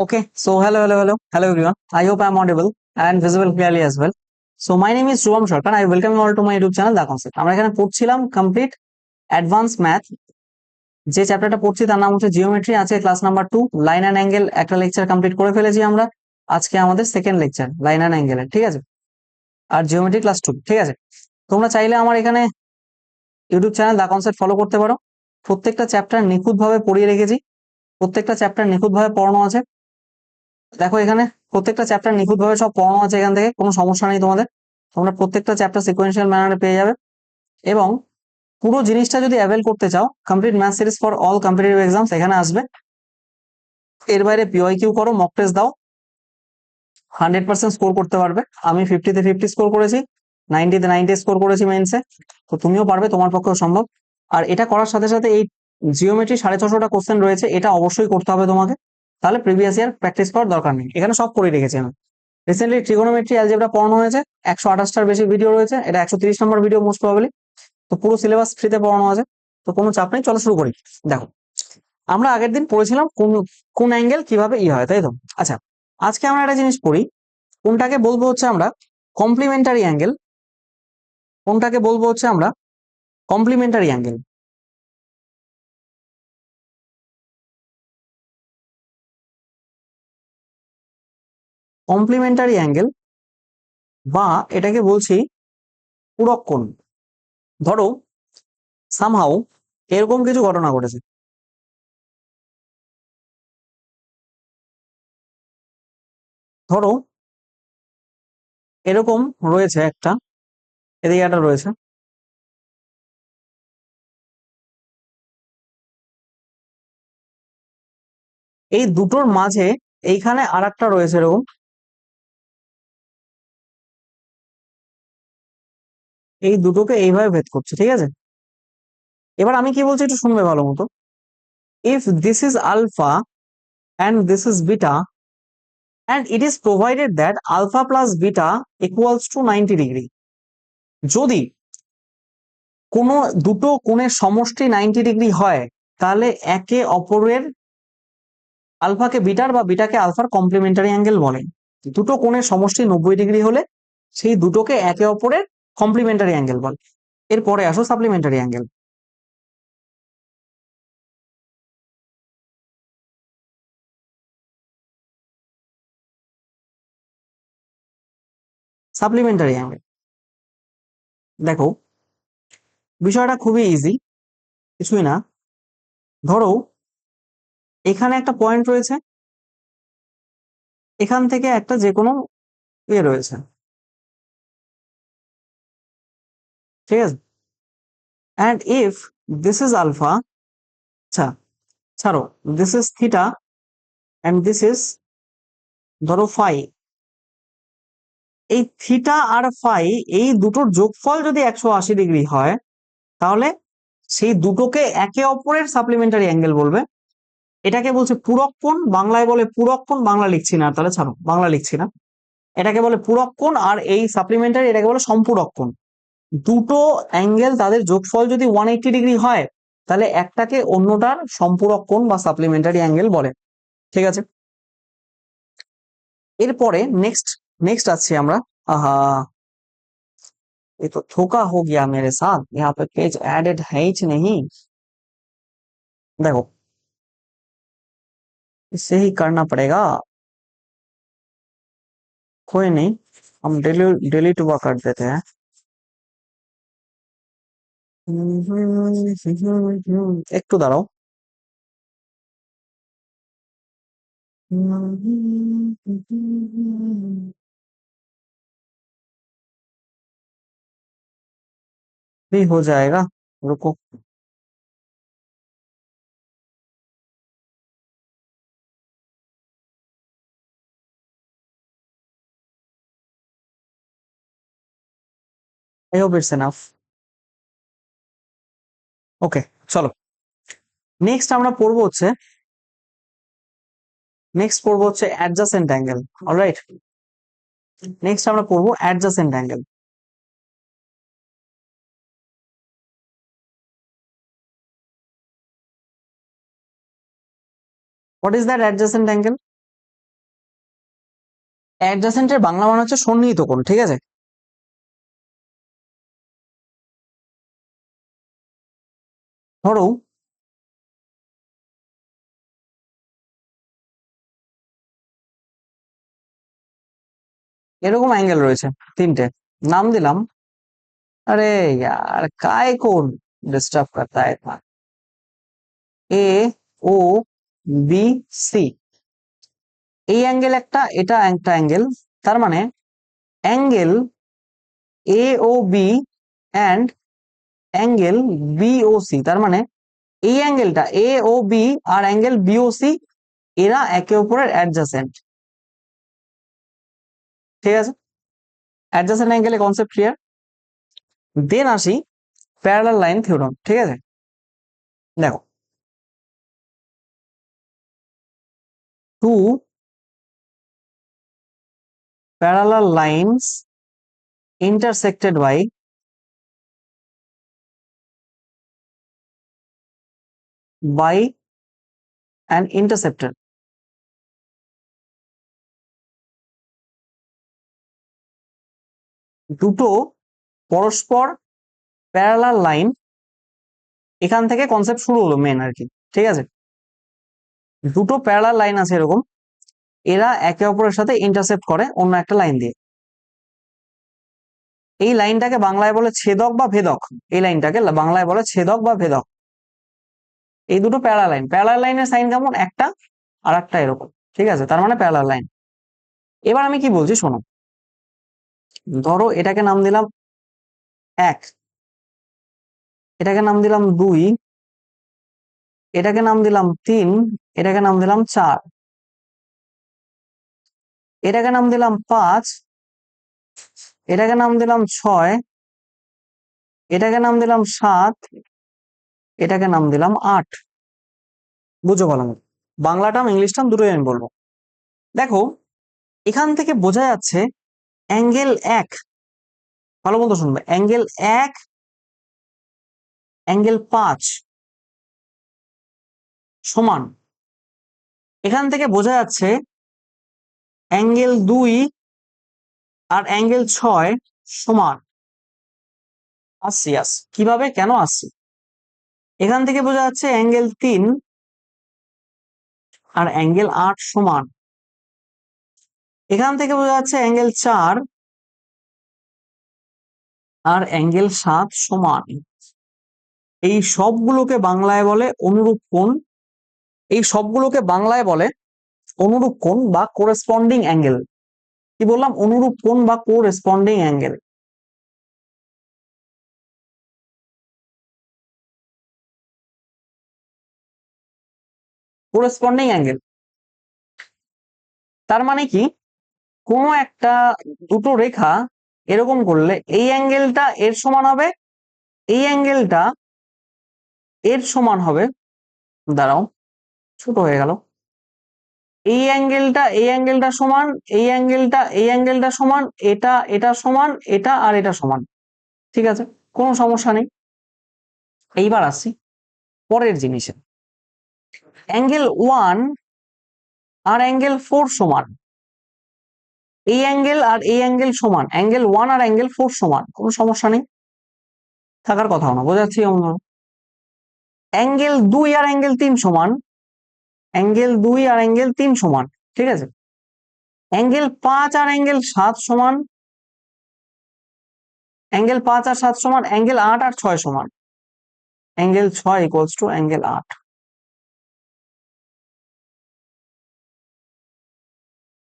Okay, so hello, hello, hello, hello everyone. I hope I'm audible and visible clearly as well. So my name is Shubham Sharkan. I welcome you all to my YouTube channel, The Concept. আমরা এখানে পড়ছিলাম complete advance math যে চ্যাপ্টারটা পড়ছি তার নাম হচ্ছে geometry আছে class number two line and angle একটা লেকচার কমপ্লিট করে ফেলেছি আমরা আজকে আমাদের সেকেন্ড লেকচার লাইন অ্যান্ড অ্যাঙ্গেলের ঠিক আছে আর জিওমেট্রি ক্লাস টু ঠিক আছে তোমরা চাইলে আমার এখানে YouTube channel the concept follow করতে পারো প্রত্যেকটা চ্যাপ্টার নিখুঁতভাবে পড়িয়ে রেখেছি প্রত্যেকটা চ্যাপ্টার নিখুঁতভাবে পড়ানো আছে দেখো এখানে প্রত্যেকটা চ্যাপ্টার নিখুঁতভাবে সব পড়ানো আছে এখান থেকে, কোনো সমস্যা নেই তোমাদের। তোমরা প্রত্যেকটা চ্যাপ্টার সিকোয়েন্সিয়াল ম্যানারে পেয়ে যাবে। এবং পুরো জিনিসটা যদি অ্যাভেল করতে চাও complete math series for all competitive exams এখানে আসবে। এর বাইরে পিওয়াই কিউ করো মক টেস্ট দাও। হান্ড্রেড পার্সেন্ট স্কোর করতে পারবে। আমি ফিফটিতে ফিফটি স্কোর করেছি নাইনটিতে নাইনটি স্কোর করেছি মেন্সে তো তুমিও পারবে, তোমার পক্ষেও সম্ভব। আর এটা করার সাথে সাথে এই জিওমেট্রি সাড়ে ছশোটা কোশ্চেন রয়েছে, এটা অবশ্যই করতে হবে তোমাকে। তাহলে প্রিভিয়াস ইয়ার প্র্যাকটিস করার দরকার নেই। এখানে সব করে রেখেছি আমি। রিসেন্টলি ট্রিগোনোমেট্রি অ্যালজেব্রা পড়ানো হয়েছে। একশো আঠাশটার বেশি ভিডিও রয়েছে। এটা একশো তিরিশ নম্বর ভিডিও মোস্ট প্রবাবলি তো পুরো সিলেবাস ফ্রিতে পড়ানো আছে। তো কোনো চাপ নেই, চলো শুরু করি। দেখো, আমরা আগের দিন পড়েছিলাম কোন কোন অ্যাঙ্গেল কীভাবে ই হয়, তাই তো? আচ্ছা আজকে আমরা একটা জিনিস পড়ি। কোনটাকে বলব হচ্ছে আমরা কমপ্লিমেন্টারি অ্যাঙ্গেল কোনটাকে বলব হচ্ছে আমরা কমপ্লিমেন্টারি অ্যাঙ্গেল কমপ্লিমেন্টারি অ্যাঙ্গেল বা এটাকে বলছি পূরক কোণ। ধরো সামহাও এরকম কিছু ঘটনা ঘটেছে। ধরো, এরকম রয়েছে একটা, এদিকে একটা রয়েছে। এই দুটোর মাঝে এইখানে আর একটা রয়েছে এরকম। এই দুটোকে এইভাবে ভেদ করছে, ঠিক আছে? এবার আমি কি বলছি একটু শুনবে ভালো মতো। If this is alpha and this is beta and it is provided that alpha plus beta equals to ninety degree যদি কোনো দুটো কোণের সমষ্টি নাইনটি ডিগ্রি হয়, তাহলে একে অপরের আলফাকে বিটার বা বিটাকে আলফার কমপ্লিমেন্টারি অ্যাঙ্গেল বলে। দুটো কোণের সমষ্টি নব্বই ডিগ্রি হলে সেই দুটোকে একে অপরের কমপ্লিমেন্টারি অ্যাঙ্গেল বলে। এরপরে আসো সাপ্লিমেন্টারি অ্যাঙ্গেল সাপ্লিমেন্টারি অ্যাঙ্গেল দেখো, বিষয়টা খুবই ইজি কিছুই না। ধরো, এখানে একটা পয়েন্ট রয়েছে, এখান থেকে একটা যে কোনো ইয়ে রয়েছে। ঠিক আছে? And if this is alpha আচ্ছা ছাড়ো this is theta and this is ধরো ফাই এই থিটা আর ফাই এই দুটোর যোগফল যদি একশো আশি ডিগ্রি হয়, তাহলে সেই দুটোকে একে অপরের সাপ্লিমেন্টারি অ্যাঙ্গেল বলবে। এটাকে বলছে পূরক কোণ, বাংলায় বলে পূরক কোণ, বাংলা লিখছি না, তাহলে ছাড়ো, বাংলা লিখছি না। এটাকে বলে পূরক কোণ আর এই সাপ্লিমেন্টারি এটাকে বলে সম্পূরক কোণ। দুটো অ্যাঙ্গেল তাদের যোগফল যদি ওয়ান এইটি ডিগ্রি হয় তাহলে একটাকে অন্যটার সম্পূরক কোণ বা সাপ্লিমেন্টারি অ্যাঙ্গেল বলে ঠিক আছে এরপরে নেক্সট नेक्स्ट अच्छे हमरा आहा ये तो धोखा हो गया मेरे साथ यहाँ पे पेज एडेड है ही नहीं देखो इसे ही करना पड़ेगा कोई नहीं हम डिलीट डिलीट हुआ कर देते हैं একটু দাঁড়াও भी हो जाएगा रुको I hope it's enough. ওকে, চলো। নেক্সট আমরা পড়ব হচ্ছে নেক্সট পড়ব হচ্ছে অ্যাডজাসেন্ট অ্যাঙ্গেল অলরাইট নেক্সট আমরা পড়ব adjacent angle What is that adjacent angle? অ্যাডজাসেন্টের বাংলা মানে হচ্ছে সন্নিহিত কোণ, ঠিক আছে? ধরো এরকম অ্যাঙ্গেল রয়েছে তিনটে নাম দিলাম अरे यार काय कोण डिस्टर्ब करता है इतना এ ও বি সি এই অ্যাঙ্গেল একটা এটা একটা অ্যাঙ্গেল তার মানে angle A O B and angle B O C তার মানে এই অ্যাঙ্গেলটা এ ও বি আর অ্যাঙ্গেল বি ও সি এরা একে অপরের অ্যাডজাসেন্ট ঠিক আছে? অ্যাডজাসেন্ট অ্যাঙ্গেলে কনসেপ্ট ক্লিয়ার দেন আসি প্যারালাল লাইন থিওরাম ঠিক আছে? দেখো। Two parallel lines intersected by by an interceptor. দুটো পরস্পর প্যারালাল লাইন এখান থেকে কনসেপ্ট শুরু হলো মেন আর কি ঠিক আছে? দুটো প্যারালাল লাইন আছে এরকম, এরা একে অপরের সাথে ইন্টারসেপ্ট করে অন্য একটা লাইন দিয়ে। এই লাইনটাকে বাংলায় বলে ছেদক বা ভেদক, এই লাইনটাকে বাংলায় বলে ছেদক বা ভেদক। এই দুটো প্যারা লাইন প্যারা লাইনের সাইন কেমন? একটা আর একটা এরকম। ঠিক আছে? তার মানে প্যারা লাইন এবার আমি কি বলছি শোনো? ধরো এটাকে নাম দিলাম এক। এটাকে নাম দিলাম দুই। এটাকে নাম দিলাম তিন। এটাকে নাম দিলাম চার। এটাকে নাম দিলাম পাঁচ। এটাকে নাম দিলাম ছয়। এটাকে নাম দিলাম সাত। এটাকে নাম দিলাম আট। বুঝো বলো বাংলাটাম ইংলিশটাম দুটোই আমি বলব। দেখো, এখান থেকে বোঝা যাচ্ছে অ্যাঙ্গেল এক। ভালো মতো শুনবে। অ্যাঙ্গেল এক, অ্যাঙ্গেল পাঁচ সমান। এখান থেকে বোঝা যাচ্ছে অ্যাঙ্গেল দুই আর অ্যাঙ্গেল ছয় সমান। আসছি আস কীভাবে? কেন আসছি? এখান থেকে বোঝা যাচ্ছে অ্যাঙ্গেল তিন আর অ্যাঙ্গেল আট সমান। এখান থেকে বোঝা যাচ্ছে অ্যাঙ্গেল চার আর অ্যাঙ্গেল সাত সমান। এই সবগুলোকে বাংলায় বলে অনুরূপ কোণ। এই সবগুলোকে বাংলায় বলে অনুরূপ কোণ বা কোরেসপন্ডিং অ্যাঙ্গেল কি বললাম? অনুরূপ কোণ বা কোরেসপন্ডিং অ্যাঙ্গেল কোরেসপন্ডিং অ্যাঙ্গেল তার মানে কি? কোনো একটা দুটো রেখা এরকম করলে এই অ্যাঙ্গেলটা এর সমান হবে, এই অ্যাঙ্গেলটা এর সমান হবে, দাঁড়াও, ছোট হয়ে গেল। এই অ্যাঙ্গেলটা এই অ্যাঙ্গেলটা সমান, এই অ্যাঙ্গেলটা এই অ্যাঙ্গেলটা সমান, এটা এটা সমান, এটা আর এটা সমান, ঠিক আছে? কোনো সমস্যা নেই। এইবার আসছি পরের জিনিসে। অ্যাঙ্গেল ওয়ান আর অ্যাঙ্গেল ফোর সমান। এই অ্যাঙ্গেল আর এই অ্যাঙ্গেল সমান। অ্যাঙ্গেল ওয়ান আর অ্যাঙ্গেল ফোর সমান। কোনো সমস্যা নেই। থাকার কথাও না, বোঝাচ্ছি আমরা অ্যাঙ্গেল দুই আর অ্যাঙ্গেল তিন সমান। অ্যাঙ্গেল দুই আর অ্যাঙ্গেল তিন সমান, ঠিক আছে? অ্যাঙ্গেল পাঁচ আর অ্যাঙ্গেল সাত সমান। অ্যাঙ্গেল পাঁচ আর সাত সমান অ্যাঙ্গেল আট আর ছয় সমান। অ্যাঙ্গেল ছয় ইকুয়ালস টু অ্যাঙ্গেল আট।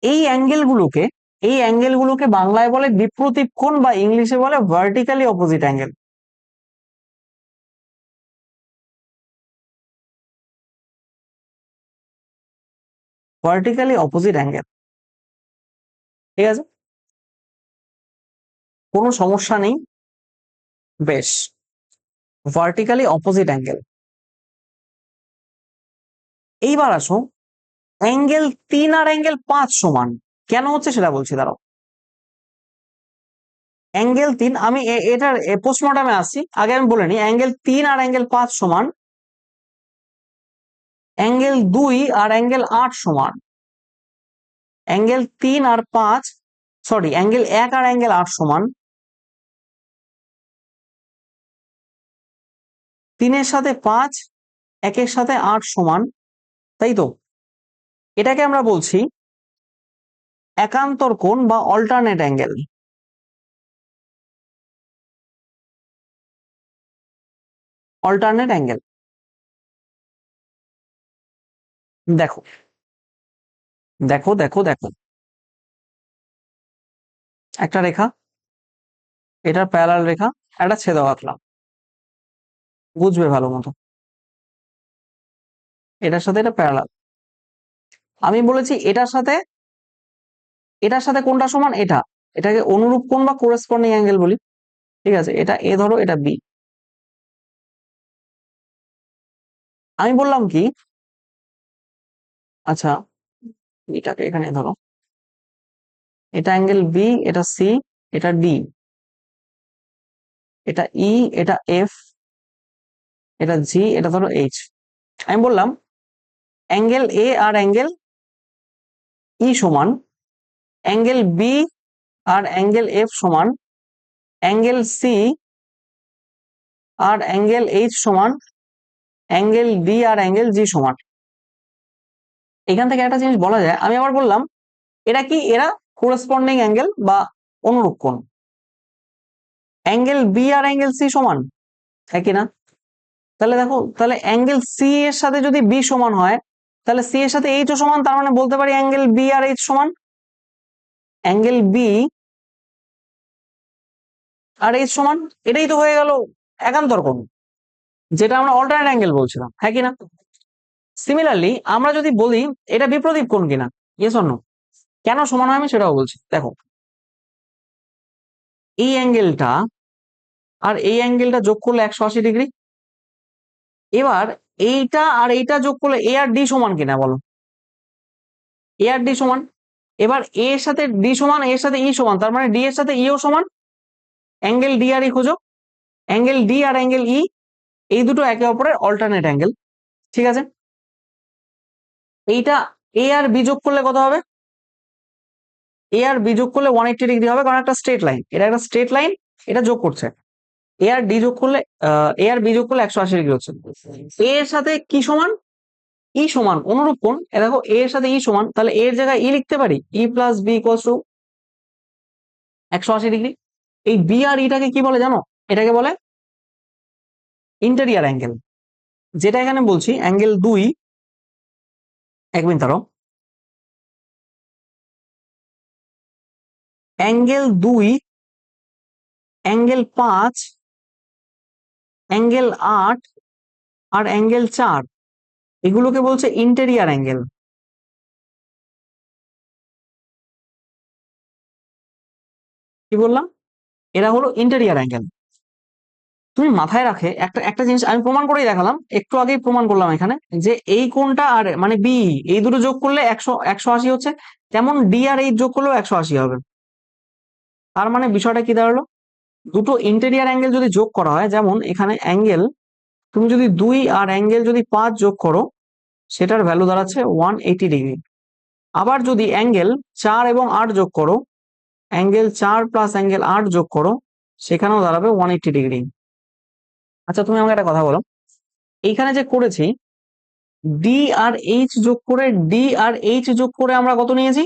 এই অ্যাঙ্গেলগুলোকে এই অ্যাঙ্গেলগুলোকে বাংলায় বলে বিপ্রতীপ কোণ বা ইংলিশে বলে vertically opposite angle vertically opposite angle ঠিক আছে? কোনো সমস্যা নেই? বেশ। ভার্টিক্যালি অপোজিট অ্যাঙ্গেল এইবার আসো অ্যাঙ্গেল তিন আর অ্যাঙ্গেল পাঁচ সমান। কেন হচ্ছে সেটা বলছি, দাঁড়াও। অ্যাঙ্গেল তিন, আমি এটার পোস্টমর্টমে আসছি। আগে আমি বলে নিই অ্যাঙ্গেল তিন আর অ্যাঙ্গেল পাঁচ সমান। অ্যাঙ্গেল দুই আর অ্যাঙ্গেল আট সমান। অ্যাঙ্গেল তিন আর পাঁচ সরি অ্যাঙ্গেল এক আর অ্যাঙ্গেল আট সমান। তিনের সাথে পাঁচ, একের সাথে আট সমান। তাই তো? এটাকে আমরা বলছি একান্তর কোণ বা অল্টারনেট অ্যাঙ্গেল অল্টারনেট অ্যাঙ্গেল দেখো। দেখো দেখো দেখো। একটা রেখা এটার প্যারাল রেখা, একটা ছেদক আঁকলাম। বুঝবে ভালো মতো। এটার সাথে এটা প্যারালাল আমি বলেছি এটার সাথে এটার সাথে কোনটা সমান? এটা। এটাকে অনুরূপ কোণ বা কোরেসপন্ডিং অ্যাঙ্গেল বলি। ঠিক আছে? এটা এ ধরো, এটা বি আমি বললাম কি? আচ্ছা এটাকে এখানে ধরো। এটা অ্যাঙ্গেল বি এটা সি এটা ডি এটা ই এটা এফ এটা জি এটা ধরো এইচ আমি বললাম অ্যাঙ্গেল এ আর অ্যাঙ্গেল ই সমান অ্যাঙ্গেল বি আর অ্যাঙ্গেল এফ সমান অ্যাঙ্গেল সি আর অ্যাঙ্গেল এইচ সমান অ্যাঙ্গেল ডি আর অ্যাঙ্গেল জি সমান। এখান থেকে একটা জিনিস বলা যায়, আমি আবার বললাম এটা কি? এরা কোরেসপন্ডিং অ্যাঙ্গেল বা অনুরূপ কোণ। অ্যাঙ্গেল বি আর অ্যাঙ্গেল সি সমান, একই না? তাহলে দেখো, তাহলে অ্যাঙ্গেল সি এর সাথে যদি বি সমান হয় তাহলে সি এর সাথে এইচ ও সমান, তার মানে বলতে পারি অ্যাঙ্গেল বি আর এইচ সমান। অ্যাঙ্গেল বি আর এইচ সমান, এটাই তো হয়ে গেল একান্তর কোণ, যেটা আমরা অল্টারনেট অ্যাঙ্গেল বলছিলাম হ্যাঁ কিনা সিমিলারলি আমরা যদি বলি এটা বিপ্রদীপ কোণ কিনা ইয়েস অন্য কেন সমান হয় আমি সেটাও বলছি, দেখো। এই অ্যাঙ্গেলটা আর এই অ্যাঙ্গেলটা যোগ করলে একশো আশি ডিগ্রি। এবার এইটা আর এইটা যোগ করলে এ আর ডি সমান কিনা বলো? এ আর ডি সমান। এবার এ এর সাথে ডি সমান এর সাথে ই সমান, তার মানে ডি এর সাথে ইও সমান। অ্যাঙ্গেল ডি আর ই খোঁজো। অ্যাঙ্গেল ডি আর অ্যাঙ্গেল ই, এই দুটো একে অপরের অল্টারনেট অ্যাঙ্গেল ঠিক আছে? এইটা এ আর বি যোগ করলে কত হবে? এ আর বি যোগ করলে ওয়ান এইটটি ডিগ্রি হবে, কারণ একটা স্ট্রেট লাইন এটা একটা স্ট্রেট লাইন এটা যোগ করছে। এ আর ডি যোগ করলে এ আর বি যোগ করলে একশো আশি ডিগ্রি হচ্ছে এ এর সাথে কি সমান? ই সমান, অনুরূপ এ দেখো এ এর সাথে ই সমান, তাহলে এর জায়গায় ই লিখতে পারি। E plus B equals to একশো আশি ডিগ্রি। এই বি আর ইটাকে কি বলে জানো? এটাকে বলে ইন্টেরিয়ার অ্যাঙ্গেল যেটা এখানে বলছি অ্যাঙ্গেল দুই। এক মিনিট ধরো অ্যাঙ্গেল দুই অ্যাঙ্গেল পাঁচ অ্যাঙ্গেল আট আর অ্যাঙ্গেল চার, এগুলোকে বলছে ইন্টেরিয়ার অ্যাঙ্গেল কি বললাম? এরা হলো ইন্টেরিয়ার অ্যাঙ্গেল তুমি মাথায় রাখে, একটা একটা জিনিস আমি প্রমাণ করেই দেখালাম, একটু আগেই প্রমাণ করলাম এখানে, যে এই কোনটা আর মানে বি এই দুটো যোগ করলে একশো একশো আশি হচ্ছে, তেমন ডি আর এই যোগ করলেও একশো আশি হবে। তার মানে বিষয়টা কি দাঁড়াল? দুটো ইন্টেরিয়ার অ্যাঙ্গেল যদি যোগ করা হয়, যেমন এখানে অ্যাঙ্গেল তুমি যদি দুই আর অ্যাঙ্গেল যদি পাঁচ যোগ করো, সেটার ভ্যালু দাঁড়াচ্ছে ওয়ান এইটি ডিগ্রি আবার যদি অ্যাঙ্গেল চার এবং আট যোগ করো অ্যাঙ্গেল চার প্লাস অ্যাঙ্গেল আট যোগ করো, সেখানেও দাঁড়াবে ওয়ান এইটি ডিগ্রি আচ্ছা তুমি আমাকে একটা কথা বলো। এইখানে যে করেছি ডি আর এইচ যোগ করে ডি আর এইচ যোগ করে আমরা কত নিয়েছি?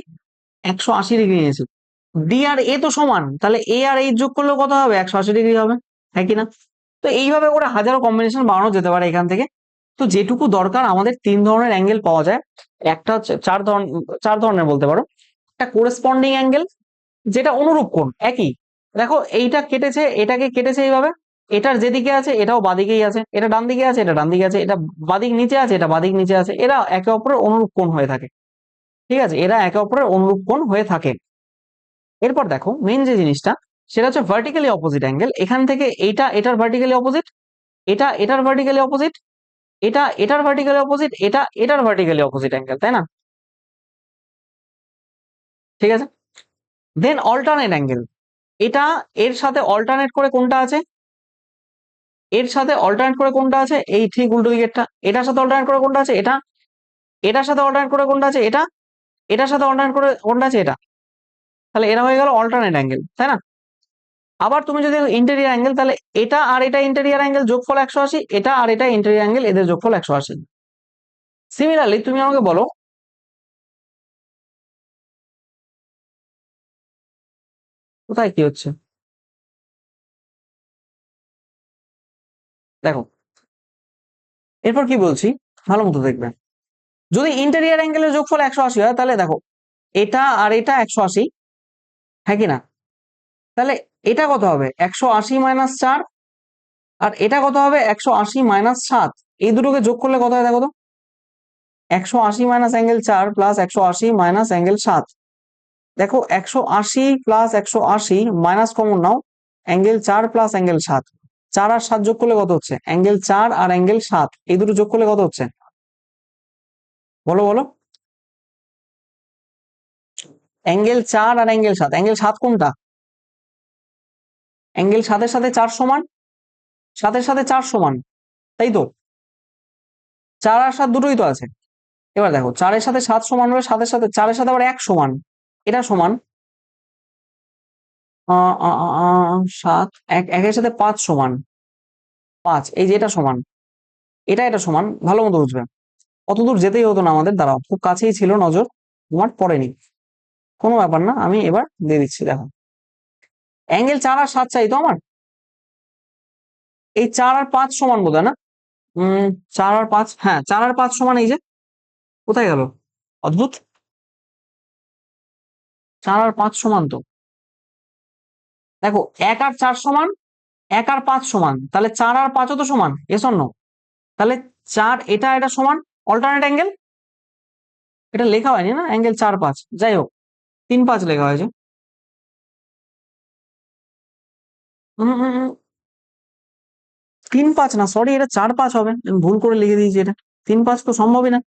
একশো আশি ডিগ্রি নিয়েছি। ডি আর এ তো সমান, তাহলে এ আর এইচ যোগ করলেও কত হবে? একশো আশি ডিগ্রি হবে হ্যাঁ কিনা তো এইভাবে করে হাজারো কম্বিনেশন বানানো যেতে পারে এখান থেকে। তো যেটুকু দরকার আমাদের তিন ধরনের অ্যাঙ্গেল পাওয়া যায়। একটা চার ধরনের চার ধরনের বলতে পারো। একটা কোরেসপন্ডিং অ্যাঙ্গেল যেটা অনুরূপ কোণ, একই। দেখো এইটা কেটেছে, এটাকে কেটেছে এইভাবে। এটার যেদিকে আছে, এটাও বাদিকেই আছে। এটা ডান দিকে আছে, এটা ডান দিকে আছে। এটা বাদিক নিচে আছে, এটা বাদিক নিচে আছে। এরা একে অপরের অনুরূপ কোণ হয়ে থাকে। ঠিক আছে? এরা একে অপরের অনুরূপ কোণ হয়ে থাকে। এরপর দেখো মেন যে জিনিসটা, সেটা হচ্ছে ভার্টিক্যালি অপোজিট অ্যাঙ্গেল এখান থেকে এটা, এটার ভার্টিক্যালি অপোজিট এটা, এটার ভার্টিক্যালি অপোজিট এটা, এটার ভার্টিক্যালি অপোজিট এটা, এটার ভার্টিক্যালি অপোজিট অ্যাঙ্গেল তাই না? ঠিক আছে? দেন অল্টারনেট অ্যাঙ্গেল এটা, এর সাথে অল্টারনেট করে কোনটা আছে? এর সাথে অল্টারনেট করে কোনটা আছে? এই ঠিক উল্টো দিকেরটা। এটার সাথে অল্টারনেট করে কোনটা আছে? এটা। এটার সাথে অল্টারনেট করে কোনটা আছে? এটা। এটার সাথে অল্টারনেট করে কোনটা আছে? এটা। তাহলে এরা হয়ে গেল অল্টারনেট অ্যাঙ্গেল তাই না? আবার তুমি যদি ইন্টেরিয়ার অ্যাঙ্গেল তাহলে এটা আর এটা ইন্টেরিয়ার অ্যাঙ্গেল যোগফল একশো আশি, এটা আর এটা ইন্টেরিয়ার অ্যাঙ্গেল এদের যোগফল একশো আশি। সিমিলারলি তুমি আমাকে বলো, কোথায় কি হচ্ছে? দেখো, এরপর কি বলছি? ভালো মতো দেখবে। যদি ইন্টেরিয়ার অ্যাঙ্গেলের যোগফল একশো আশি হয়, তাহলে দেখো, এটা আর এটা একশো আশি হ্যাঁ কি না? তাহলে এটা কত হবে? একশো আশি মাইনাস চার আর এটা কত হবে? একশো আশি মাইনাস সাত। এই দুটোকে যোগ করলে কত হয় দেখো তো? একশো আশি মাইনাস অ্যাঙ্গেল চার প্লাস একশো আশি মাইনাস অ্যাঙ্গেল সাত। দেখো, একশো আশি প্লাস একশো আশি মাইনাস কমন নাও অ্যাঙ্গেল চার প্লাস অ্যাঙ্গেল সাত। চার আর সাত যোগ করলে কত হচ্ছে? অ্যাঙ্গেল চার আর অ্যাঙ্গেল সাত। এই দুটো যোগ করলে কত হচ্ছে? বলো বলো। অ্যাঙ্গেল চার আর অ্যাঙ্গেল সাত। অ্যাঙ্গেল সাত কোনটা? অ্যাঙ্গেল সাতের সাথে চার সমান? সাতের সাথে চার সমান। তাই তো? চার আর সাত দুটোই তো আছে। এবার দেখো, চারের সাথে সাত সমান হলে সাতের সাথে, চারের সাথে আবার এক সমান। এটা সমান? সাত, এক, একের সাথে পাঁচ সমান। পাঁচ, এই যে এটা সমান। এটা এটা সমান। ভালো মতো বুঝবে। অতদূর যেতেই হতো না আমাদের। দাঁড়াও, খুব কাছেই ছিল নজর। তোমার পড়েনি কোনো ব্যাপার না, আমি এবার দিয়ে দিচ্ছি, দেখো। অ্যাঙ্গেল চার আর সাত চাই তো আমার? এই চার আর পাঁচ সমান বোধ না? উম, চার আর পাঁচ হ্যাঁ চার আর পাঁচ সমান এই যে, কোথায় গেল? অদ্ভুত। চার আর পাঁচ সমান তো। দেখো, এক আর চার সমান, এক আর পাঁচ সমান, তাহলে চার আর পাঁচও তো সমান এস অন্য তাহলে চার এটা এটা সমান অল্টারনেট অ্যাঙ্গেল এটা লেখা হয়নি না, অ্যাঙ্গেল চার পাঁচ, যাই হোক। তিন পাঁচ লেখা হয়েছে। তিন পাঁচ না সরি এটা চার পাঁচ হবে। আমি ভুল করে লিখে দিয়েছি এটা। তিন পাঁচ তো সম্ভবই না।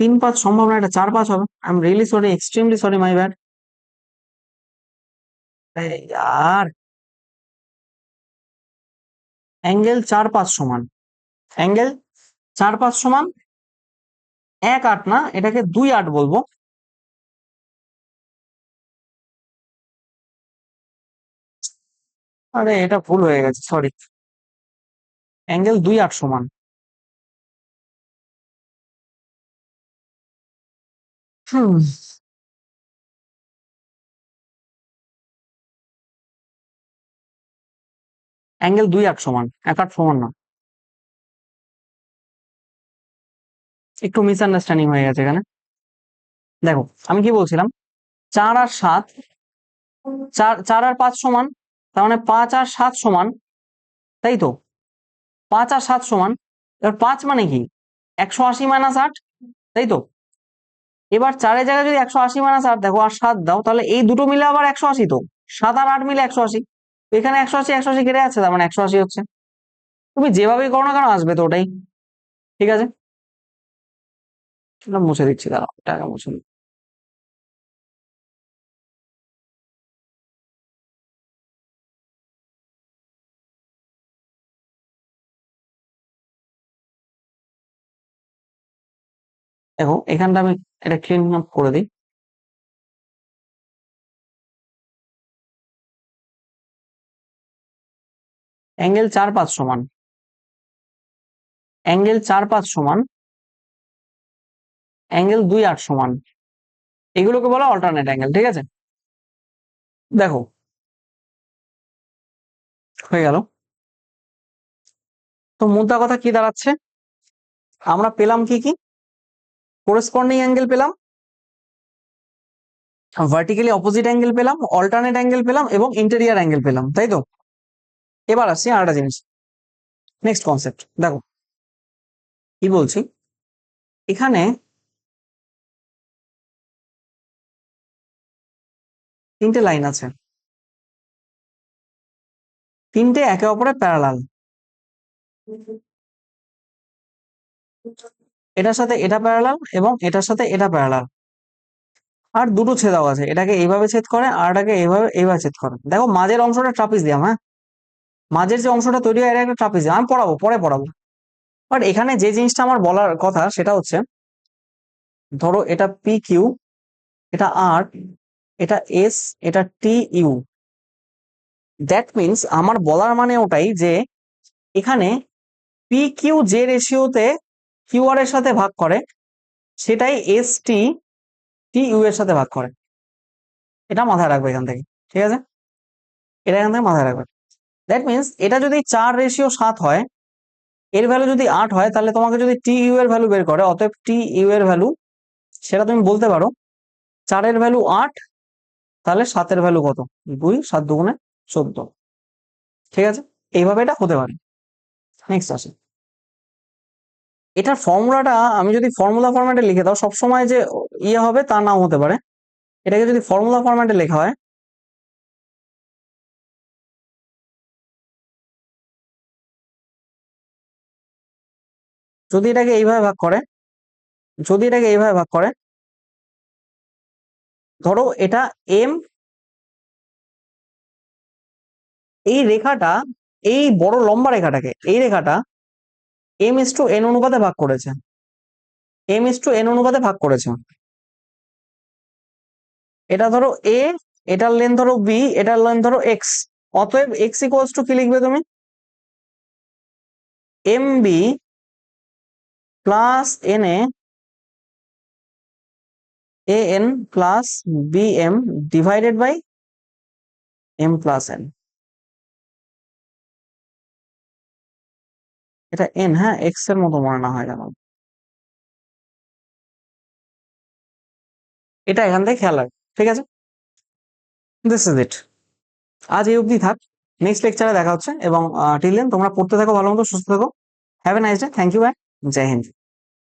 তিন পাঁচ সম্ভব না, এটা চার পাঁচ হবে। I am really sorry extremely sorry my bad R. Angle চার পাঁচ সমান। অ্যাঙ্গেল চার পাঁচ সমান এক আট না, এটাকে দুই আট বলব। আরে এটা ভুল হয়ে গেছে সরি অ্যাঙ্গেল দুই আট সমান। হুম। অ্যাঙ্গেল দুই আট সমান এক আট সমান না। একটু মিসআন্ডারস্ট্যান্ডিং হয়ে গেছে এখানে। দেখো আমি কি বলছিলাম? চার আর সাত চার চার আর পাঁচ সমান তার মানে পাঁচ আর সাত সমান, তাই তো? পাঁচ আর সাত সমান, এবার পাঁচ মানে কি? একশো আশি মাইনাস আট, তাই তো? এবার চারের জায়গায় যদি একশো আশি মাইনাস আট দেখো, আর সাত দাও, তাহলে এই দুটো মিলে আবার একশো আশি তো? সাত আর আট মিলে একশো আশি। এখানে একশো আশি একশো আশি কেটে আছে তার মানে একশো আশি হচ্ছে। তুমি যেভাবেই করো না কেন, আসবে তো ওটাই। ঠিক আছে? এটা মুছে দিচ্ছি, দাঁড়াও টাকা মুছে দিই। দেখো, এখানটা আমি এটা ক্লিন আপ করে দিই। অ্যাঙ্গেল চার পাঁচ সমান। অ্যাঙ্গেল চার পাঁচ সমান। অ্যাঙ্গেল দুই আট সমান। এগুলোকে বলা অল্টারনেট অ্যাঙ্গেল ঠিক আছে? দেখো। হয়ে গেল। তো মুদ্রা কথা কি দাঁড়াচ্ছে? আমরা পেলাম কি কি? কোরেসপন্ডিং অ্যাঙ্গেল পেলাম ভার্টিক্যালি অপোজিট অ্যাঙ্গেল পেলাম অল্টারনেট অ্যাঙ্গেল পেলাম এবং ইন্টেরিয়ার অ্যাঙ্গেল পেলাম, তাই তো? এবার আসছি আরেকটা জিনিস। নেক্সট কনসেপ্ট দেখো। কি বলছি? এখানে তিনটে লাইন আছে। তিনটে একে অপরের প্যারালাল এটার সাথে এটা প্যারালাল এবং এটার সাথে এটা প্যারালাল আর দুটো ছেদাও আছে, এটাকে এইভাবে ছেদ করে আর এটাকে এইভাবে এইভাবে ছেদ করে। দেখো মাঝের অংশটা ট্রাপিজ দিয়াম হ্যাঁ? মাঝের যে অংশটা তৈরি হয়, এটা একটা ট্রাপিস ট্রাপিজ আমি পড়াবো, পরে পড়াবো। বাট এখানে যে জিনিসটা আমার বলার কথা সেটা হচ্ছে, ধরো এটা পি কিউ এটা আর এটা এস এটা টি ইউ দ্যাট মিনস আমার বলার মানে ওটাই যে, এখানে পি কিউ যে রেশিওতে কিউ আর এর সাথে ভাগ করে, সেটাই এস টি টি ইউ এর সাথে ভাগ করে। এটা মাথায় রাখবে এখান থেকে, ঠিক আছে? এটা এখান থেকে মাথায় রাখবে। দ্যাট মিনস এটা যদি চার রেশিও সাত হয়, এর ভ্যালু যদি আট হয়, তাহলে তোমাকে যদি টি ইউ এর ভ্যালু বের করে, অতএব টি ইউ এর ভ্যালু সেটা তুমি বলতে পারো, চারের ভ্যালু আট, তাহলে সাতের ভ্যালু কত? দুই, সাত দুগুণে চোদ্দ। ঠিক আছে? এইভাবে এটা হতে পারে। নেক্সট আসে। এটার ফর্মুলাটা আমি যদি ফর্মুলা ফরম্যাটে লিখে দাও, সবসময় যে ইয়ে হবে তা নাও হতে পারে। এটাকে যদি ফর্মুলা ফরম্যাটে লেখা হয়, যদি এটাকে এইভাবে ভাগ করে, যদি এটাকে এইভাবে ভাগ করে, ধরো এটা এম এই রেখাটা, এই বড় লম্বা রেখাটাকে, এই রেখাটা এম ইস টু এন অনুপাতে ভাগ করেছে। এম ইস টু এন অনুপাতে ভাগ করেছে। এটা ধরো এ এটার লেন ধরো বি এটার লেন ধরো এক্স অতএব এক্স ইকুয়ালস টু কি লিখবে তুমি? M B plus N A A N plus B M divided by M plus N এটা এন হ্যাঁ? এক্সের মতো মনে না হয় যেন এটা এখান থেকে খেয়াল রাখ, ঠিক আছে? দিস ইজ ইট আজ এই অবধি থাক। নেক্সট লেকচারে দেখা হচ্ছে এবং টিল দেন তোমরা পড়তে থাকো, ভালো মতো সুস্থ থাকো। Have a nice day thank you ভাই জয় হিন্দ